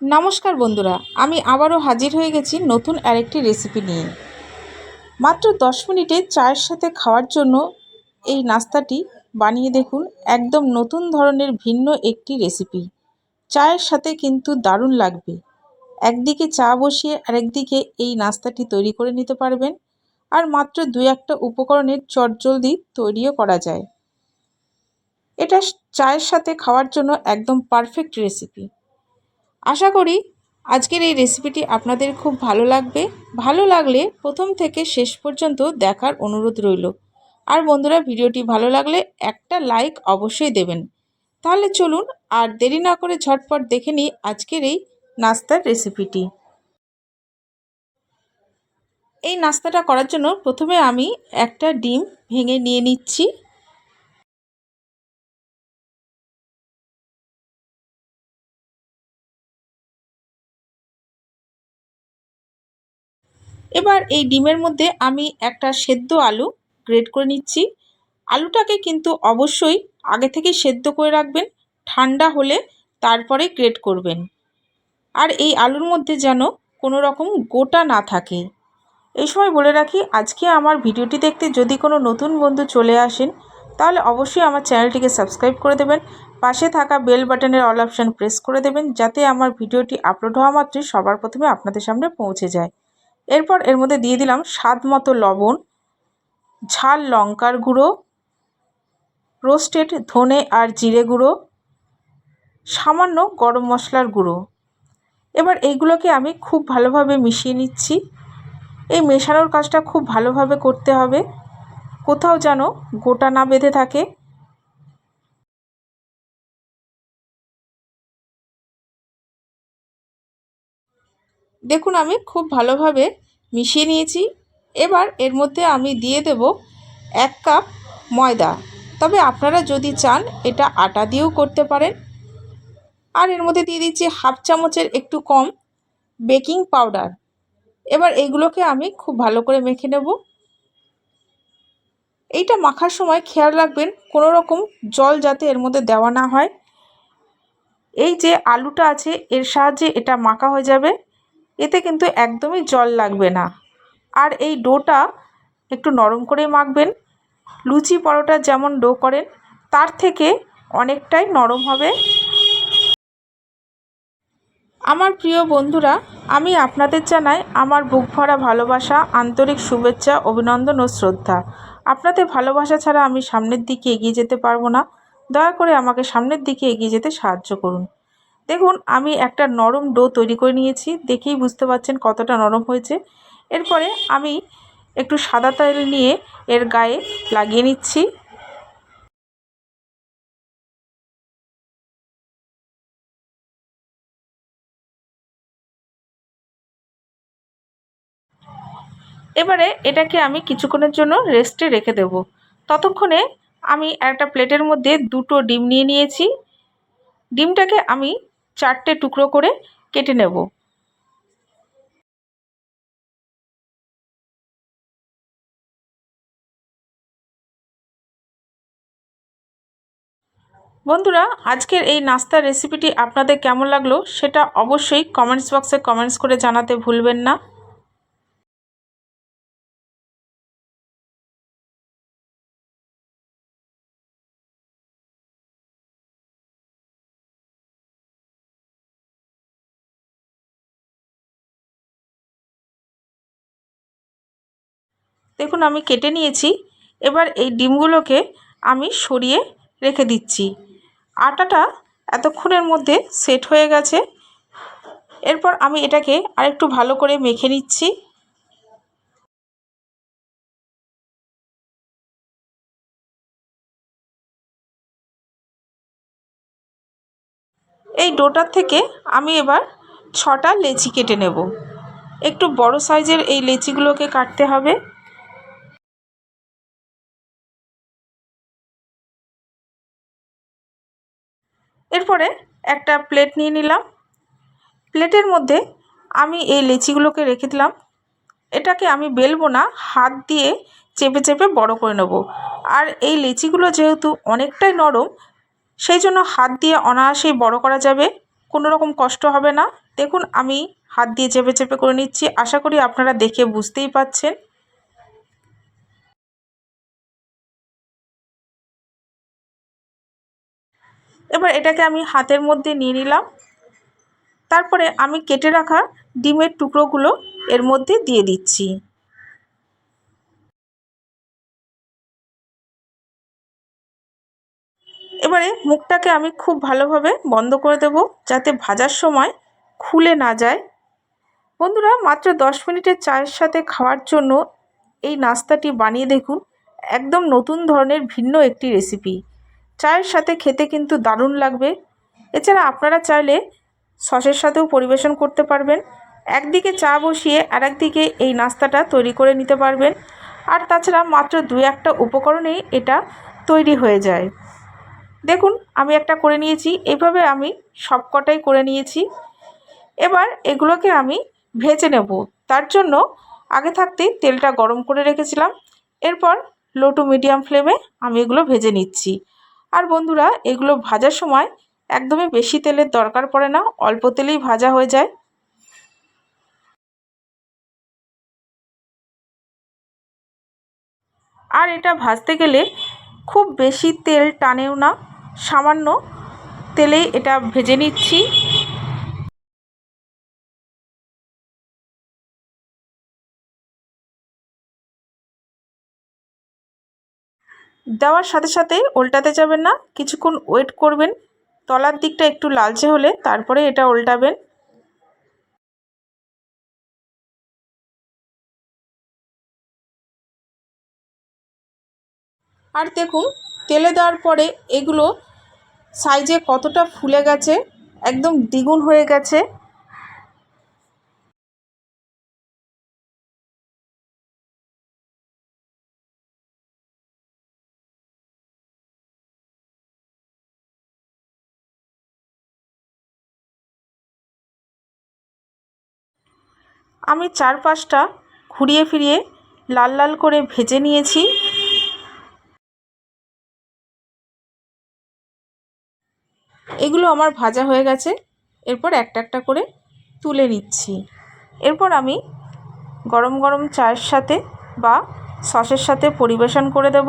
নমস্কার বন্ধুরা, আমি আবারও হাজির হয়ে গেছি নতুন আরেকটি রেসিপি নিয়ে। মাত্র দশ মিনিটে চায়ের সাথে খাওয়ার জন্য এই নাস্তাটি বানিয়ে দেখুন, একদম নতুন ধরনের ভিন্ন একটি রেসিপি। চায়ের সাথে কিন্তু দারুণ লাগবে। একদিকে চা বসিয়ে আরেকদিকে এই নাস্তাটি তৈরি করে নিতে পারবেন, আর মাত্র দু একটা উপকরণের চটজলদি তৈরিও করা যায়। এটা চায়ের সাথে খাওয়ার জন্য একদম পারফেক্ট রেসিপি। আশা করি আজকের এই রেসিপিটি আপনাদের খুব ভালো লাগবে। ভালো লাগলে প্রথম থেকে শেষ পর্যন্ত দেখার অনুরোধ রইল। আর বন্ধুরা, ভিডিওটি ভালো লাগলে একটা লাইক অবশ্যই দেবেন। তাহলে চলুন আর দেরি না করে ঝটপট দেখে নিই আজকের এই নাস্তার রেসিপিটি এই নাস্তাটা করার জন্য প্রথমে আমি একটা ডিম ভেঙে নিয়ে নিচ্ছি। এবার এই ডিমের মধ্যে আমি একটা সেদ্ধ আলু গ্রেড করে নিচ্ছি। আলুটাকে কিন্তু অবশ্যই আগে থেকে সেদ্ধ করে রাখবেন, ঠান্ডা হলে তারপরে গ্রেড করবেন। আর এই আলুর মধ্যে যেন কোনো রকম গোটা না থাকে। এই সময় বলে রাখি, আজকে আমার ভিডিওটি দেখতে যদি কোনো নতুন বন্ধু চলে আসেন, তাহলে অবশ্যই আমার চ্যানেলটিকে সাবস্ক্রাইব করে দেবেন। পাশে থাকা বেল বাটনের অল অপশান প্রেস করে দেবেন, যাতে আমার ভিডিওটি আপলোড হওয়া মাত্রই সবার প্রথমে আপনাদের সামনে পৌঁছে যায়। এরপর এর মধ্যে দিয়ে দিলাম স্বাদ মতো লবণ, ঝাল লঙ্কার গুঁড়ো রোস্টেড ধনে আর জিরে গুঁড়ো, সামান্য গরম মশলার গুঁড়ো। এবার এইগুলোকে আমি খুব ভালোভাবে মিশিয়ে নিচ্ছি। এই মেশানোর কাজটা খুব ভালোভাবে করতে হবে। কোথাও যেন গোটা না বেঁধে থাকে। দেখুন, আমি খুব ভালোভাবে মিশিয়ে নিয়েছি। এবার এর মধ্যে আমি দিয়ে দেব এক কাপ ময়দা। তবে আপনারা যদি চান, এটা আটা দিয়েও করতে পারেন। আর এর মধ্যে দিয়ে দিচ্ছি হাফ চামচের একটু কম বেকিং পাউডার। এবার এইগুলোকে আমি খুব ভালো করে মেখে নেব। এইটা মাখার সময় খেয়াল রাখবেন, কোনো রকম জল যাতে এর মধ্যে দেওয়া না হয়। এই যে আলুটা আছে, এর সাহায্যে এটা মাখা হয়ে যাবে। এতে কিন্তু একদমই জল লাগবে না। আর এই ডোটা একটু নরম করে মাখবেন। লুচি পরোটা যেমন ডো করেন, তার থেকে অনেকটাই নরম হবে। আমার প্রিয় বন্ধুরা, আমি আপনাদের জানাই আমার বুক ভরা ভালোবাসা, আন্তরিক শুভেচ্ছা, অভিনন্দন ও শ্রদ্ধা। আপনাদের ভালোবাসা ছাড়া আমি সামনের দিকে এগিয়ে যেতে পারব না। দয়া করে আমাকে সামনের দিকে এগিয়ে যেতে সাহায্য করুন। দেখুন, আমি একটা নরম ডো তৈরি করে নিয়েছি, দেখেই বুঝতে পারছেন কতটা নরম হয়েছে। এরপরে আমি একটু সাদা তেল নিয়ে এর গায়ে লাগিয়ে নিচ্ছি। এবারে এটাকে আমি কিছুক্ষণের জন্য রেস্টে রেখে দেব। ততক্ষণে আমি একটা প্লেটের মধ্যে দুটো ডিম নিয়ে নিয়েছি। ডিমটাকে আমি চারটে টুকরো করে কেটে নেব। বন্ধুরা, আজকের এই নাস্তার রেসিপিটি আপনাদের কেমন লাগল সেটা অবশ্যই কমেন্টস বক্সে কমেন্টস করে জানাতে ভুলবেন না। দেখুন আমি কেটে নিয়েছি। এবার এই ডিমগুলোকে আমি সরিয়ে রেখে দিচ্ছি। আটাটা এতক্ষণের মধ্যে সেট হয়ে গেছে। এরপর আমি এটাকে আরেকটু ভালো করে মেখে নিচ্ছি। এই ডোটার থেকে আমি এবার ছটা লেচি কেটে নেব। একটু বড় সাইজের এই লেচিগুলোকে কাটতে হবে। এরপরে একটা প্লেট নিয়ে নিলাম। প্লেটের মধ্যে আমি এই লেচিগুলোকে রেখে দিলাম। এটাকে আমি বেলবো না, হাত দিয়ে চেপে চেপে বড় করে নেব। আর এই লেচিগুলো যেহেতু অনেকটাই নরম, সেই জন্য হাত দিয়ে অনায়াসেই বড় করা যাবে। কোনো রকম কষ্ট হবে না। দেখুন, আমি হাত দিয়ে চেপে চেপে করে নিচ্ছি। আশা করি আপনারা দেখে বুঝতেই পাচ্ছেন এবার এটাকে আমি হাতের মধ্যে নিয়ে নিলাম। তারপরে আমি কেটে রাখা ডিমের টুকরোগুলো এর মধ্যে দিয়ে দিচ্ছি। এবারে মুখটাকে আমি খুব ভালোভাবে বন্ধ করে দেব যাতে ভাজার সময় খুলে না যায়। বন্ধুরা, মাত্র দশ মিনিটের চায়ের সাথে খাওয়ার জন্য এই নাস্তাটি বানিয়ে দেখুন। একদম নতুন ধরনের ভিন্ন একটি রেসিপি চায়ের সাথে খেতে কিন্তু দারুণ লাগবে। এছাড়া আপনারা চাইলে সসের সাথেও পরিবেশন করতে পারবেন। একদিকে চা বসিয়ে আর একদিকে এই নাস্তাটা তৈরি করে নিতে পারবেন। আর তাছাড়া মাত্র দু একটা উপকরণেই এটা তৈরি হয়ে যায়। দেখুন, আমি একটা করে নিয়েছি। এভাবে আমি সবকটাই করে নিয়েছি। এবার এগুলোকে আমি ভেজে নেব। তার জন্য আগে থাকতেই তেলটা গরম করে রেখেছিলাম। এরপর লো টু মিডিয়াম ফ্লেমে আমি এগুলো ভেজে নিচ্ছি। আর বন্ধুরা, এগুলো ভাজার সময় একদমই বেশি তেলের দরকার পড়ে না, অল্প তেলেই ভাজা হয়ে যায়। আর এটা ভাজতে গেলে খুব বেশি তেল টানেও না, সামান্য তেলেই এটা ভেজে নিচ্ছি। দেওয়ার সাথে সাথে উল্টাতে যাবেন না। কিছুক্ষণ ওয়েট করবেন। তলার দিকটা একটু লালচে হলে তারপরে এটা উল্টাবেন। আর দেখুন, তেলে দেওয়ার পরে এগুলো সাইজে কতটা ফুলে গেছে, একদম দ্বিগুণ হয়ে গেছে। আমি চার পাঁচটা ঘুরিয়ে ফিরিয়ে লাল লাল করে ভেজে নিয়েছি। এগুলো আমার ভাজা হয়ে গেছে। এরপর একটা একটা করে তুলে নিচ্ছি। এরপর আমি গরম গরম চায়ের সাথে বা সসের সাথে পরিবেশন করে দেব।